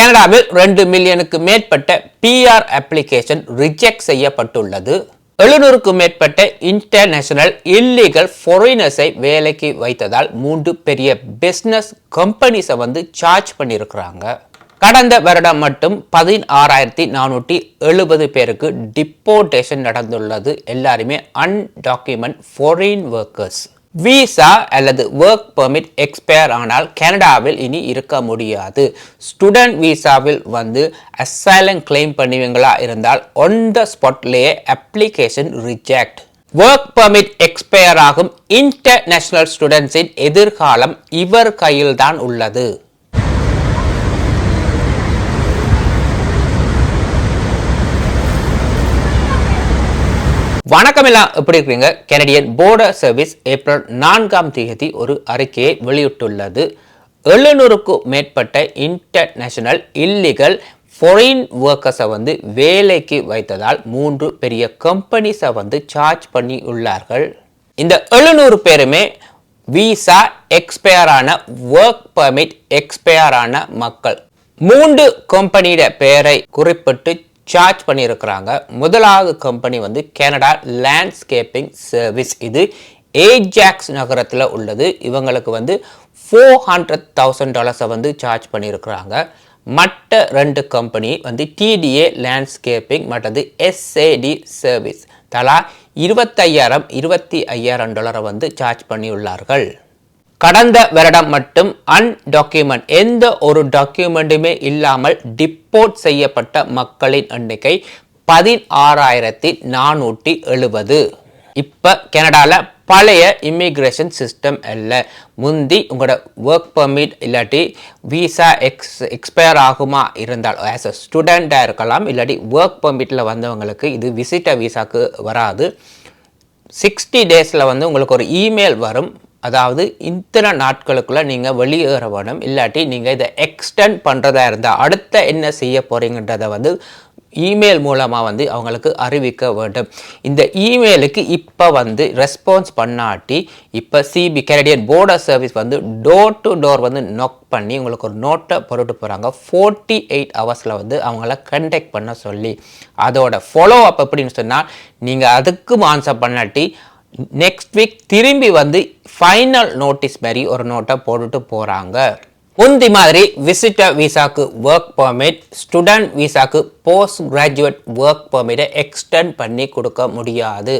கனடாவில் ரெண்டு மில்லியனுக்கு மேற்பட்ட பிஆர் அப்ளிகேஷன் ரிஜெக்ட் செய்யப்பட்டுள்ளது. எழுநூறுக்கும் மேற்பட்ட இன்டர்நேஷனல் இல்லீகல் ஃபாரினர்ஸை வேலைக்கு வைத்ததால் மூன்று பெரிய பிஸ்னஸ் கம்பெனிஸை வந்து சார்ஜ் பண்ணியிருக்கிறாங்க. கடந்த வருடம் மட்டும் பதினாறாயிரத்தி நானூற்றி எழுபது பேருக்கு டிப்போர்டேஷன் நடந்துள்ளது. எல்லாருமே அன்டாக்குமெண்ட் ஃபாரின் ஒர்க்கர்ஸ் விசா அல்லது ஒர்க் பெர்மிட் எக்ஸ்பயர் ஆனால் கனடாவில் இனி இருக்க முடியாது. ஸ்டூடெண்ட் விசாவில் வந்து அசைலம் கிளைம் பண்ணுவீங்களா இருந்தால் on the ஸ்பாட்லேயே application reject work permit expire ஆகும். இன்டர்நேஷனல் ஸ்டூடெண்ட்ஸின் எதிர்காலம் இவர் கையில்தான் உள்ளது. வணக்கம் எல்லாம். எப்படி இருக்கிறீங்க கெனடியன் போர்டர் சர்வீஸ் ஏப்ரல் நான்காம் தேதி ஒரு அறிக்கையை வெளியிட்டுள்ளது. எழுநூறுக்கும் மேற்பட்ட இன்டர்நேஷனல் இல்லீகல் ஃபாரின் ஒர்க்கர்ஸை வந்து வேலைக்கு வைத்ததால் மூன்று பெரிய கம்பெனிஸை வந்து சார்ஜ் பண்ணி உள்ளார்கள் இந்த எழுநூறு பேருமே விசா எக்ஸ்பயரான ஒர்க் பர்மிட் எக்ஸ்பயரான மக்கள். மூன்று கம்பெனியிட பெயரை குறிப்பிட்டு சார்ஜ் பண்ணியிருக்கிறாங்க. முதலாவது கம்பெனி வந்து கனடா லேண்ட்ஸ்கேப்பிங் சர்வீஸ் இது ஏஜாக்ஸ் நகரத்தில் உள்ளது. இவங்களுக்கு வந்து ஃபோர் ஹண்ட்ரட் தௌசண்ட் டாலர்ஸை வந்து சார்ஜ் பண்ணியிருக்கிறாங்க. மற்ற ரெண்டு கம்பெனி வந்து டிடிஏ லேண்ட்ஸ்கேப்பிங் மற்றது எஸ்ஏடி சர்வீஸ் தலா இருபத்தையாயிரம் இருபத்தி ஐயாயிரம் டாலரை வந்து சார்ஜ் பண்ணியுள்ளார்கள். கடந்த வருடம் மட்டும் அன்டாக்குமெண்ட் எந்த ஒரு டாக்குமெண்ட்டுமே இல்லாமல் டிப்போர்ட் செய்யப்பட்ட மக்களின் எண்ணிக்கை பதினாறாயிரத்தி நானூற்றி எழுபது. இப்போ கனடாவில் பழைய இமிக்ரேஷன் சிஸ்டம் இல்லை முந்தி உங்களோட ஒர்க் பர்மிட் இல்லாட்டி விசா எக்ஸ் எக்ஸ்பயர் ஆகுமா இருந்தால் ஆஸ் அ ஸ்டூடெண்ட்டாக இருக்கலாம் இல்லாட்டி ஒர்க் பர்மிட்டில் வந்தவங்களுக்கு இது விசிட்டர் விசாக்கு வராது. சிக்ஸ்டி டேஸில் வந்து உங்களுக்கு ஒரு இமெயில் வரும். அதாவது இத்தனை நாட்களுக்குள்ளே நீங்கள் வெளியேற வேணும். இல்லாட்டி நீங்கள் இதை எக்ஸ்டெண்ட் பண்ணுறதா இருந்தால் அடுத்த என்ன செய்ய போகிறீங்கன்றதை வந்து இமெயில் மூலமாக வந்து அவங்களுக்கு அறிவிக்க வேண்டும். இந்த இமெயிலுக்கு இப்போ வந்து ரெஸ்பான்ஸ் பண்ணாட்டி இப்போ சிபி கனடியன் போர்டர் சர்வீஸ் வந்து டோர் டு டோர் வந்து நொக் பண்ணி உங்களுக்கு ஒரு நோட்டை பொருட்டு போகிறாங்க ஃபோர்ட்டி எயிட் ஹவர்ஸில் வந்து அவங்கள கண்டெக்ட் பண்ண சொல்லி. அதோட ஃபாலோ அப் எப்படின்னு சொன்னால் நீங்கள் அதுக்கும் ஆன்சர் பண்ணாட்டி நெக்ஸ்ட் வீக் திரும்பி வந்து ஃபைனல் நோட்டீஸ் மாதிரி ஒரு நோட்டை போட்டுட்டு போகிறாங்க முந்தி மாதிரி விசிட்டர் விசாக்கு ஒர்க் பர்மிட் ஸ்டூடெண்ட் விசாக்கு போஸ்ட் கிராஜுவேட் ஒர்க் பர்மிட்டை எக்ஸ்டெண்ட் பண்ணி கொடுக்க முடியாது.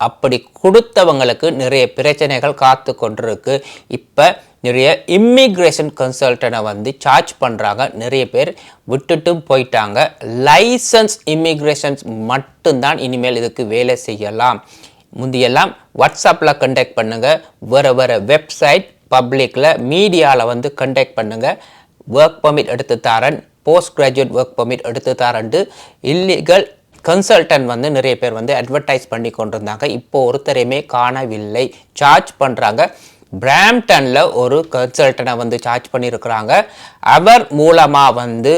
அப்படி கொடுத்தவங்களுக்கு நிறைய பிரச்சனைகள் காத்து கொண்டிருக்கு. இப்போ நிறைய இம்மிக்ரேஷன் கன்சல்டனை வந்து சார்ஜ் பண்ணுறாங்க நிறைய பேர் விட்டுட்டும் போயிட்டாங்க. லைசன்ஸ் இம்மிக்ரேஷன்ஸ் மட்டும்தான் இனிமேல் இதுக்கு வேலை செய்யலாம். முந்தியெல்லாம் வாட்ஸ்அப்பில் கண்டெக்ட் பண்ணுங்கள் வேறு வேறு வெப்சைட் பப்ளிக்கில் மீடியாவில் வந்து கண்டெக்ட் பண்ணுங்கள் ஒர்க் பர்மிட் எடுத்து தாரன். போஸ்ட் கிராஜுவேட் ஒர்க் பர்மிட் எடுத்து தாரன்ட்டு இல்லீகல் கன்சல்டன்ட் வந்து நிறைய பேர் வந்து அட்வர்டைஸ் பண்ணி கொண்டிருந்தாங்க. இப்போ ஒருத்தரையுமே காணவில்லை. சார்ஜ் பண்ணுறாங்க பிராம்டனில் ஒரு கன்சல்டனை வந்து சார்ஜ் பண்ணியிருக்கிறாங்க அவர் மூலமாக வந்து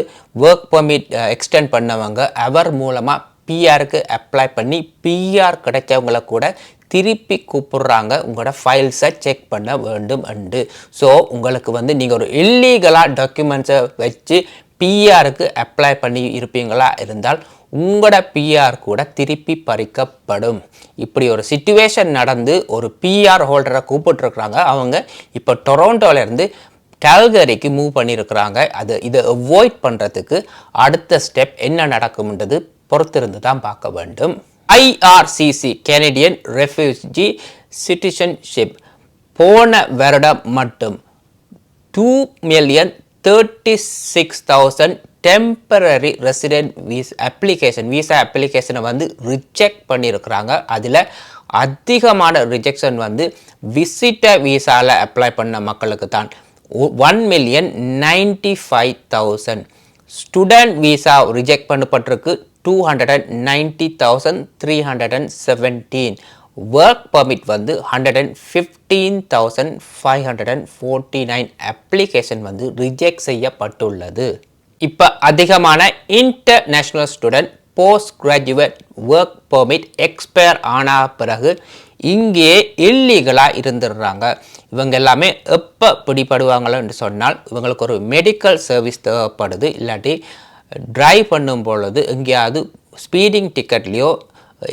ஒர்க் பர்மிட் எக்ஸ்டெண்ட் பண்ணவங்க. அவர் மூலமாக பிஆருக்கு அப்ளை பண்ணி பிஆர் கிடைச்சவங்கள கூட திருப்பி கூப்பிடுறாங்க. உங்களோட ஃபைல்ஸை செக் பண்ண வேண்டும் அண்டு ஸோ உங்களுக்கு வந்து நீங்கள் ஒரு இல்லீகலாக டாக்குமெண்ட்ஸை வச்சு பிஆருக்கு அப்ளை பண்ணி இருப்பீங்களா? இருந்தால் உங்களோட பிஆர் கூட திருப்பி பறிக்கப்படும். இப்படி ஒரு சுச்சுவேஷன் நடந்து ஒரு பிஆர் ஹோல்டரை கூப்பிட்டுருக்குறாங்க. அவங்க இப்போ டொரோண்டோலேருந்து கேல்கரிக்கு மூவ் பண்ணியிருக்கிறாங்க அது இதை அவாய்ட் பண்ணுறதுக்கு அடுத்த ஸ்டெப் என்ன நடக்கும்ன்றது பொறுத்திருந்து தான் பார்க்க வேண்டும். ஐஆர்சிசி கெனடியன் ரெஃப்யூஜி சிட்டிசன்ஷிப் போன வருடம் மட்டும் two million thirty six thousand temporary resident visas application visa அப்ளிகேஷனை வந்து ரிஜெக்ட் பண்ணியிருக்கிறாங்க. அதில் அதிகமான ரிஜெக்ஷன் வந்து விசிட்டர் விசாவில் அப்ளை பண்ண மக்களுக்கு தான். One million ninety five thousand student visa reject பண்ணப்பட்டிருக்கு. Two hundred and ninety thousand three hundred and seventeen work permit வந்து hundred and fifteen thousand five hundred and forty nine application வந்து reject செய்யப்பட்டுள்ளது. இப்போ அதிகமான international student post graduate work permit expire ஆன பிறகு இங்கே இல்லீகலாக இருந்துடுறாங்க. இவங்க எல்லாமே எப்போ பிடிபடுவாங்களோன்னு சொன்னால் இவங்களுக்கு ஒரு மெடிக்கல் சர்வீஸ் தேவைப்படுது. இல்லாட்டி டிரைவ் பண்ணும் பொழுது எங்கேயாவது ஸ்பீடிங் டிக்கெட்லேயோ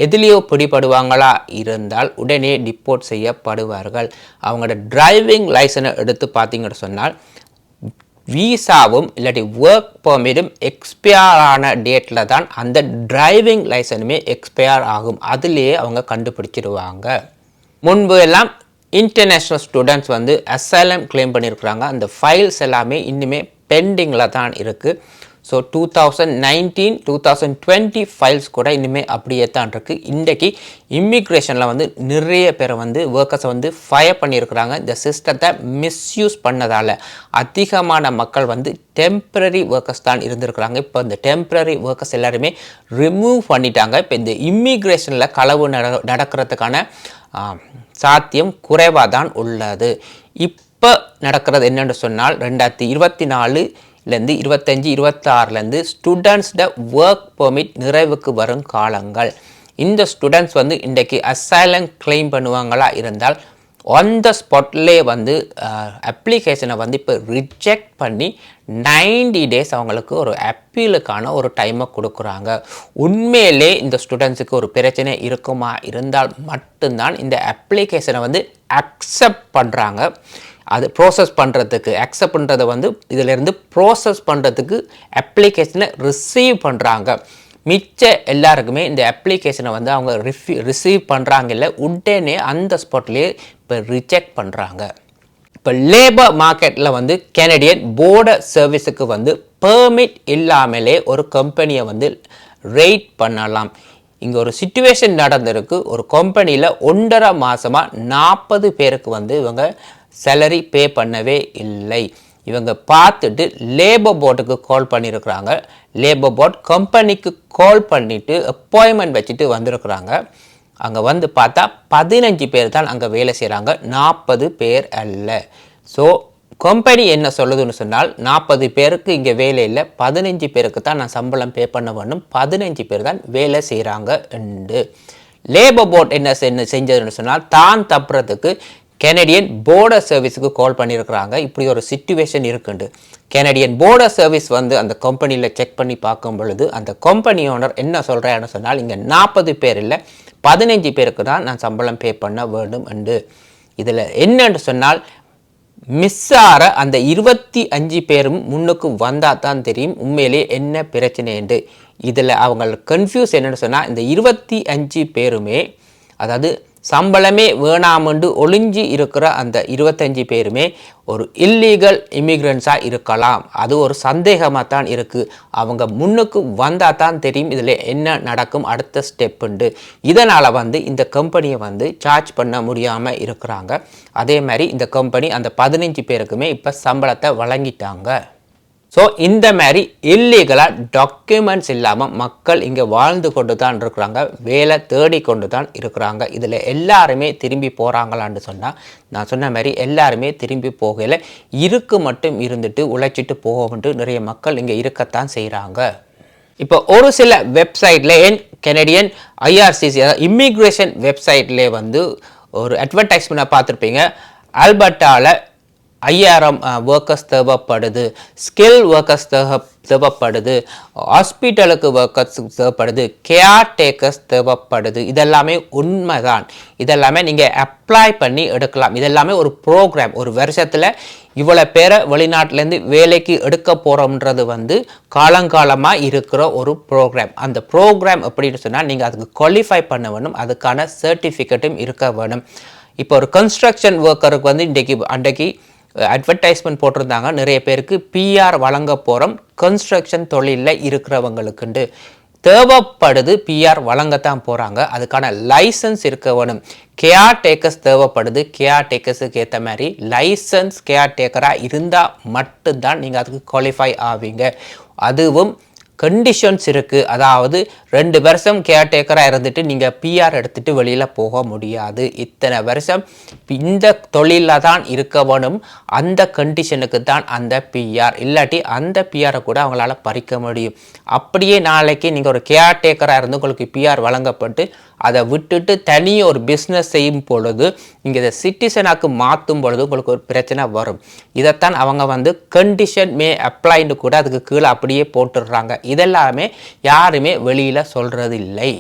எதுலேயோ பிடிபடுவாங்களா இருந்தால் உடனே டிப்போர்ட் செய்யப்படுவார்கள். அவங்களோட டிரைவிங் லைசனை எடுத்து பார்த்தீங்கன்னு சொன்னால் வீசாவும் இல்லாட்டி ஒர்க் பர்மிட்டும் எக்ஸ்பயர் ஆன டேட்டில் தான் அந்த டிரைவிங் லைசனுமே எக்ஸ்பயர் ஆகும். அதுலேயே அவங்க கண்டுபிடிச்சிடுவாங்க முன்பு எல்லாம் இன்டர்நேஷ்னல் ஸ்டூடெண்ட்ஸ் வந்து அசைலம் கிளைம் பண்ணியிருக்கிறாங்க. அந்த ஃபைல்ஸ் எல்லாமே இன்னுமே பெண்டிங்கில் தான் இருக்குது so two thousand nineteen two thousand twenty files கூட இனிமேல் அப்படியே தான் இருக்குது இன்றைக்கி இம்மிக்ரேஷனில் வந்து நிறைய பேரை வந்து ஒர்க்கர்ஸை வந்து ஃபயர் பண்ணியிருக்கிறாங்க. இந்த சிஸ்டத்தை மிஸ்யூஸ் பண்ணதால் அதிகமான மக்கள் வந்து டெம்ப்ரரி ஒர்க்கர்ஸ் தான் இருந்திருக்கிறாங்க. இப்போ இந்த டெம்ப்ரரி ஒர்க்கர்ஸ் எல்லாருமே ரிமூவ் பண்ணிட்டாங்க. இப்போ இந்த இம்மிக்ரேஷனில் களவு நட நடக்கிறதுக்கான சாத்தியம் குறைவாக தான் உள்ளது. இப்போ நடக்கிறது என்னென்னு சொன்னால் ரெண்டாயிரத்தி இருபத்தி நாலு லேருந்து இருபத்தஞ்சி இருபத்தாறுலேருந்து ஸ்டூடெண்ட்ஸ்ட ஒர்க் பெர்மிட் நிறைவுக்கு வரும் காலங்கள். இந்த ஸ்டூடெண்ட்ஸ் வந்து இன்றைக்கு அசைலம் கிளைம் பண்ணுவாங்களா இருந்தால் ஆன் த ஸ்பாட்லேயே வந்து அப்ளிகேஷனை வந்து இப்போ ரிஜெக்ட் பண்ணி நைன்டி டேஸ் அவங்களுக்கு ஒரு அப்பீலுக்கான ஒரு டைமை கொடுக்குறாங்க. உண்மையிலே இந்த ஸ்டூடெண்ட்ஸுக்கு ஒரு பிரச்சனை இருக்குமா இருந்தால் மட்டும்தான் இந்த அப்ளிகேஷனை வந்து அக்செப்ட் பண்ணுறாங்க அது ப்ரோசஸ் பண்ணுறதுக்கு அக்செப்ட் பண்ணுறதை வந்து இதிலேருந்து ப்ரோசஸ் பண்ணுறதுக்கு அப்ளிகேஷனை ரிசீவ் பண்ணுறாங்க மிச்ச எல்லாருக்குமே இந்த அப்ளிகேஷனை வந்து அவங்க ரிஃபி ரிசீவ் பண்ணுறாங்க இல்லை உடனே அந்த ஸ்பாட்லேயே இப்போ ரிஜெக்ட் பண்ணுறாங்க இப்போ லேபர் மார்க்கெட்டில் வந்து கெனடியன் போர்டர் சர்வீஸுக்கு வந்து பெர்மிட் இல்லாமலே ஒரு கம்பெனியை வந்து ரெய்ட் பண்ணலாம். இங்கே ஒரு சுச்சுவேஷன் நடந்திருக்கு. ஒரு கம்பெனியில் ஒன்றரை மாதமாக நாற்பது பேருக்கு வந்து இவங்க சேலரி பே பண்ணவே இல்லை. இவங்க பார்த்துட்டு லேபர் போர்டுக்கு கால் பண்ணியிருக்கிறாங்க லேபர் போர்ட் கம்பெனிக்கு கால் பண்ணிவிட்டு அப்பாயின்மெண்ட் வச்சுட்டு வந்திருக்கிறாங்க. அங்கே வந்து பார்த்தா பதினஞ்சு பேர் தான் அங்கே வேலை செய்கிறாங்க நாற்பது பேர் அல்ல. ஸோ கம்பெனி என்ன சொல்லுதுன்னு சொன்னால் நாற்பது பேருக்கு இங்கே வேலை இல்லை. பதினஞ்சு பேருக்கு தான் நான் சம்பளம் பே பண்ண வேணும் பதினஞ்சு பேர் தான் வேலை செய்கிறாங்க உண்டு லேபர் போர்ட் என்ன செ- செஞ்சதுன்னு சொன்னால் தான் தப்புறதுக்கு கெனடியன் போர்டர் சர்வீஸுக்கு கால் பண்ணியிருக்கிறாங்க இப்படி ஒரு சுச்சுவேஷன் இருக்குண்டு. கெனடியன் போர்டர் சர்வீஸ் வந்து அந்த கம்பெனியில் செக் பண்ணி பார்க்கும் பொழுது அந்த கம்பெனி ஓனர் என்ன சொல்கிறேன்னு சொன்னால் இங்கே நாற்பது பேர் இல்லை பதினஞ்சு பேருக்கு தான் நான் சம்பளம் பே பண்ண வேண்டும் என்று. இதில் என்னன்னு சொன்னால் மிஸ் ஆகிற அந்த இருபத்தி அஞ்சு பேரும் முன்னுக்கு வந்தால் தான் தெரியும் உண்மையிலே என்ன பிரச்சனைண்டு இதில் அவங்க கன்ஃபியூஸ் என்னென்னு சொன்னால் இந்த இருபத்தி அஞ்சு பேருமே அதாவது சம்பளமே வேணாமென்று ஒளிஞ்சு இருக்கிற அந்த இருபத்தஞ்சு பேருமே ஒரு இல்லீகல் இமிக்ரண்ட்ஸாக இருக்கலாம். அது ஒரு சந்தேகமாக தான் இருக்குது அவங்க முன்னுக்கு வந்தால் தான் தெரியும் இதில் என்ன நடக்கும் அடுத்த ஸ்டெப்புண்டு இதனால் வந்து இந்த கம்பெனியை வந்து சார்ஜ் பண்ண முடியாமல் இருக்கிறாங்க. அதே மாதிரி இந்த கம்பெனி அந்த பதினஞ்சு பேருக்குமே இப்போ சம்பளத்தை வழங்கிட்டாங்க. ஸோ இந்த மாதிரி இல்லீகலாக டாக்குமெண்ட்ஸ் இல்லாமல் மக்கள் இங்கே வாழ்ந்து கொண்டு தான் இருக்கிறாங்க வேலை தேடி கொண்டு தான் இருக்கிறாங்க. இதில் எல்லாருமே திரும்பி போகிறாங்களான்னு சொன்னால் நான் சொன்ன மாதிரி எல்லாருமே திரும்பி போகல. இருக்கு மட்டும் இருந்துட்டு உழைச்சிட்டு போகணுன்ட்டு நிறைய மக்கள் இங்கே இருக்கத்தான் செய்கிறாங்க இப்போ ஒரு சில வெப்சைட்டில் என் கெனடியன் ஐஆர்சிசி அதாவது இம்மிக்ரேஷன் வெப்சைட்லேயே வந்து ஒரு அட்வர்டைஸ்மெண்ட்டை பார்த்துருப்பீங்க. ஆல்பர்ட்டாவில் ஐயாயிரம் ஒர்க்கர்ஸ் தேவைப்படுது. ஸ்கில் ஒர்க்கர்ஸ் தேவை தேவைப்படுது. ஹாஸ்பிட்டலுக்கு ஒர்க்கர்ஸ் தேவைப்படுது. கேர் டேக்கர்ஸ் தேவைப்படுது. இதெல்லாமே உண்மைதான். இதெல்லாமே நீங்கள் அப்ளை பண்ணி எடுக்கலாம். இதெல்லாமே ஒரு ப்ரோக்ராம் ஒரு வருஷத்தில் இவ்வளோ பேரை வெளிநாட்டிலேருந்து வேலைக்கு எடுக்க போகிறோம்ன்றது வந்து காலங்காலமாக இருக்கிற ஒரு ப்ரோக்ராம் அந்த ப்ரோக்ராம் எப்படின்னு சொன்னால் நீங்கள் அதுக்கு குவாலிஃபை பண்ண வேணும். அதுக்கான சர்டிஃபிகேட்டும் இருக்க வேணும். இப்போ ஒரு கன்ஸ்ட்ரக்ஷன் ஒர்க்கருக்கு வந்து இன்றைக்கி அன்றைக்கு அட்வர்டைஸ்மெண்ட் போட்டிருந்தாங்க. நிறைய பேருக்கு பிஆர் வழங்க போகிறோம் கன்ஸ்ட்ரக்ஷன் தொழிலில் இருக்கிறவங்களுக்குண்டு. தேவைப்படுது பிஆர் வழங்கத்தான் போகிறாங்க அதுக்கான லைசன்ஸ் இருக்க வேணும். கேஆர் டேக்கர்ஸ் தேவைப்படுது. கேஆர் டேக்கர்ஸுக்கு ஏற்ற மாதிரி லைசன்ஸ் கேஆர் டேக்கராக இருந்தால் மட்டும்தான் நீங்கள் அதுக்கு குவாலிஃபை ஆவீங்க. அதுவும் கண்டிஷன்ஸ் இருக்குது அதாவது ரெண்டு வருஷம் கேர்டேக்கராக இருந்துட்டு நீங்கள் பிஆர் எடுத்துகிட்டு வெளியில் போக முடியாது. இத்தனை வருஷம் இந்த தொழிலில் தான் இருக்கவனும் அந்த கண்டிஷனுக்கு தான் அந்த பிஆர் இல்லாட்டி அந்த பிஆரை கூட அவங்களால பறிக்க முடியும். அப்படியே நாளைக்கு நீங்கள் ஒரு கேர்டேக்கராக இருந்து உங்களுக்கு பிஆர் வழங்கப்பட்டு அதை விட்டுட்டு தனியாக ஒரு பிஸ்னஸ் செய்யும் பொழுது நீங்கள் இதை சிட்டிசனாக்கு மாற்றும் பொழுது உங்களுக்கு ஒரு பிரச்சனை வரும். இதைத்தான் அவங்க வந்து கண்டிஷன் மே அப்ளைன்னு கூட அதுக்கு கீழே அப்படியே போட்டுடுறாங்க. இதெல்லாமே யாருமே வெளியில் சொல்கிறது இல்லை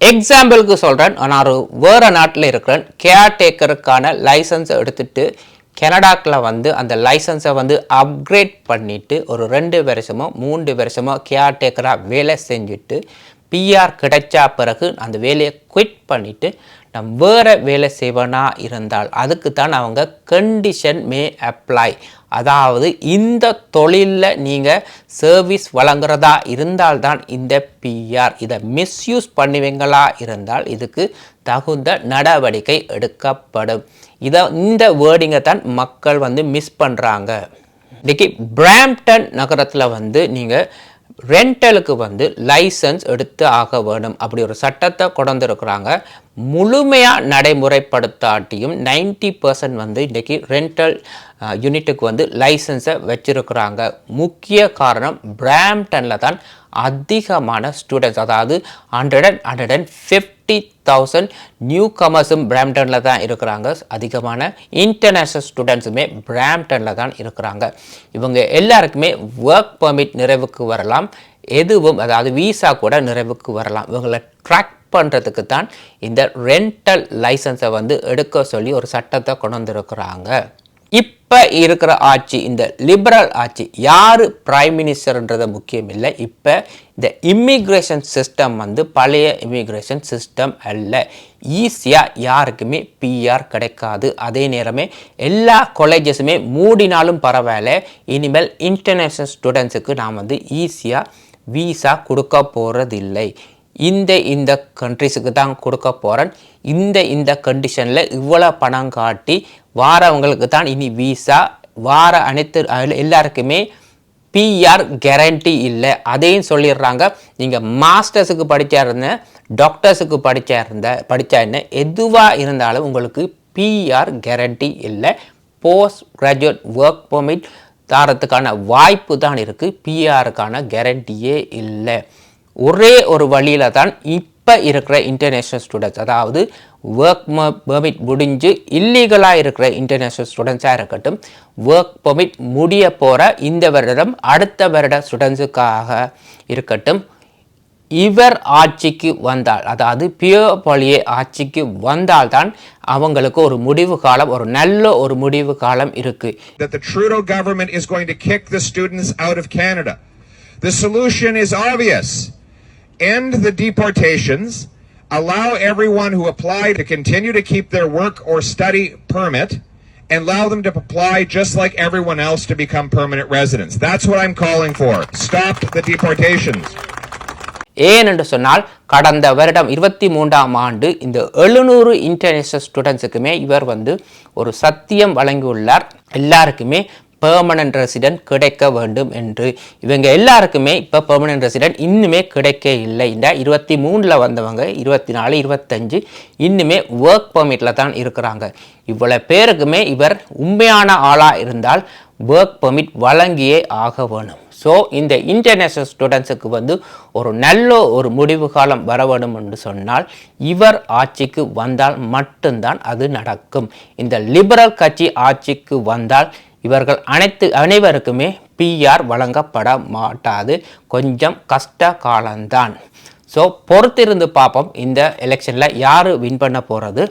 எக்ஸாம்பிளுக்கு சொல்கிறேன் நான் ஒரு வேறு நாட்டில் இருக்கிறேன். கேர்டேக்கருக்கான லைசன்ஸ் எடுத்துட்டு கனடாக்கில் வந்து அந்த லைசன்ஸை வந்து அப்கிரேட் பண்ணிவிட்டு ஒரு ரெண்டு வருஷமோ மூன்று வருஷமோ கேர்டேக்கராக வேலை செஞ்சுட்டு பிஆர் கிடைச்சா பிறகு அந்த வேலையை குவிட் பண்ணிவிட்டு நான் வேறு வேலை செய்வனா இருந்தால் அதுக்கு தான் அவங்க கண்டிஷன் மே அப்ளை அதாவது இந்த தொழிலில் நீங்கள் சர்வீஸ் வழங்குறதா இருந்தால்தான் இந்த பிஆர் இதை மிஸ்யூஸ் பண்ணுவீங்களா இருந்தால் இதுக்கு தகுந்த நடவடிக்கை எடுக்கப்படும். இதை இந்த வேர்டிங்கை தான் மக்கள் வந்து மிஸ் பண்ணுறாங்க இன்றைக்கி பிராம்டன் நகரத்தில் வந்து நீங்கள் ரெண்டலுக்கு வந்து லைசன்ஸ் எடுத்து ஆக வேணும் அப்படி ஒரு சட்டத்தை கொண்டிருக்கிறாங்க. முழுமையாக நடைமுறைப்படுத்தாட்டியும் நைன்டி பர்சன்ட் வந்து இன்றைக்கி ரெண்டல் யூனிட்டுக்கு வந்து லைசன்ஸை வச்சுருக்கிறாங்க. முக்கிய காரணம் பிராம்டனில் தான் அதிகமான ஸ்டூடெண்ட்ஸ் அதாவது hundred and hundred and fifty thousand new கமர்ஸும் பிராம்டனில் தான் இருக்கிறாங்க. அதிகமான இன்டர்நேஷ்னல் ஸ்டூடெண்ட்ஸுமே பிராம்டனில் தான் இருக்கிறாங்க. இவங்க எல்லாருக்குமே ஒர்க் பர்மிட் நிறைவுக்கு வரலாம். எதுவும் அதாவது விசா கூட நிறைவுக்கு வரலாம். இவங்களை ட்ராக் பண்ணுறதுக்கு தான் இந்த ரெண்டல் லைசன்ஸை வந்து எடுக்க சொல்லி ஒரு சட்டத்தை கொண்டு வந்திருக்கிறாங்க. இப்போ இருக்கிற ஆட்சி இந்த லிபரல் ஆட்சி யார் பிரைம் மினிஸ்டர்ன்றது முக்கியம் இல்லை. இப்போ இந்த இம்மிக்ரேஷன் சிஸ்டம் வந்து பழைய இமிக்ரேஷன் சிஸ்டம் அல்ல. ஈஸியாக யாருக்குமே பிஆர் கிடைக்காது. அதே நேரமே எல்லா காலேஜஸுமே மூடினாலும் பரவாயில்ல. இனிமேல் இன்டர்நேஷ்னல் ஸ்டூடெண்ட்ஸுக்கு நான் வந்து ஈஸியாக வீசா கொடுக்க போகிறதில்லை இந்த இந்த கண்ட்ரிஸுக்கு தான் கொடுக்க போகிறேன் இந்த இந்த கண்டிஷனில் இவ்வளோ பணம் காட்டி வாரவங்களுக்கு தான் இனி வீசா வார அனைத்து எல்லாருக்குமே பிஆர் கேரண்டி இல்லை. அதையும் சொல்லிடுறாங்க. நீங்கள் மாஸ்டர்ஸுக்கு படித்தா இருந்த டாக்டர்ஸுக்கு படித்தா இருந்த படித்தா என்ன எதுவாக இருந்தாலும் உங்களுக்கு பிஆர் கேரண்டி இல்லை. போஸ்ட் கிராஜுவேட் ஒர்க் பர்மிட் தரத்துக்கான வாய்ப்பு தான் இருக்குது பிஆருக்கான கேரண்டியே இல்லை. ஒரே ஒரு வழியில் தான் இப்போ இருக்கிற இன்டர்நேஷ்னல் ஸ்டூடெண்ட்ஸ் அதாவது ஒர்க் பெர்மிட் முடிஞ்சு இல்லீகலாக இருக்கிற இன்டர்நேஷ்னல் ஸ்டூடெண்ட்ஸாக இருக்கட்டும் ஒர்க் பெர்மிட் முடிய போகிற இந்த வருடம் அடுத்த வருட ஸ்டூடெண்ட்ஸுக்காக இருக்கட்டும் இவர் ஆட்சிக்கு வந்தால் அதாவது பியோ பாலியே ஆட்சிக்கு வந்தால்தான் அவங்களுக்கு ஒரு முடிவு காலம் ஒரு நல்ல ஒரு முடிவு காலம் இருக்கு that the Trudeau government is going to kick the students out of Canada. The solution is obvious. End the deportations, allow everyone who applied to continue to keep their work or study permit, and allow them to apply just like everyone else to become permanent residents. That's what I'm calling for. Stop the deportations. ஏன் என்று சொன்னால் கடந்த வருடம் இருபத்தி மூன்றாம் ஆண்டு இந்த எழுநூறு இன்டர்நேஷனல் ஸ்டூடெண்ட்ஸுக்குமே இவர் வந்து ஒரு சத்தியம் வழங்கியுள்ளார் எல்லாருக்குமே பெர்மனன்ட் ரெசிடென்ட் கிடைக்க வேண்டும் என்று. இவங்க எல்லாருக்குமே இப்போ பெர்மனன்ட் ரெசிடென்ட் இன்னுமே கிடைக்க இல்லை. இந்த இருபத்தி மூணில் வந்தவங்க இருபத்தி நாலு இருபத்தஞ்சு இன்னுமே ஒர்க் பர்மிட்டில் தான் இருக்கிறாங்க. இவ்வளோ பேருக்குமே இவர் உண்மையான ஆளாக இருந்தால் ஒர்க் பர்மிட் வழங்கியே ஆக வேணும். ஸோ இந்த இன்டர்நேஷ்னல் ஸ்டூடெண்ட்ஸுக்கு வந்து ஒரு நல்ல ஒரு முடிவு காலம் வர வேணும் என்று சொன்னால் இவர் ஆட்சிக்கு வந்தால் மட்டும்தான் அது நடக்கும். இந்த லிபரல் கட்சி ஆட்சிக்கு வந்தால் இவர்கள் அனைத்து அனைவருக்குமே பிஆர் வழங்கப்பட மாட்டாது. கொஞ்சம் கஷ்ட காலம்தான் ஸோ பொறுத்திருந்து பார்ப்போம். இந்த எலெக்ஷனில் யார் வின் பண்ண போகிறது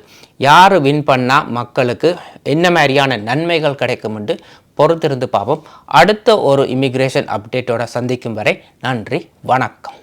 யார் வின் பண்ணால் மக்களுக்கு என்ன மாதிரியான நன்மைகள் கிடைக்கும்ட்டு பொறுத்திருந்து பார்ப்போம். அடுத்த ஒரு இமிக்ரேஷன் அப்டேட்டோட சந்திக்கும் வரை நன்றி வணக்கம்.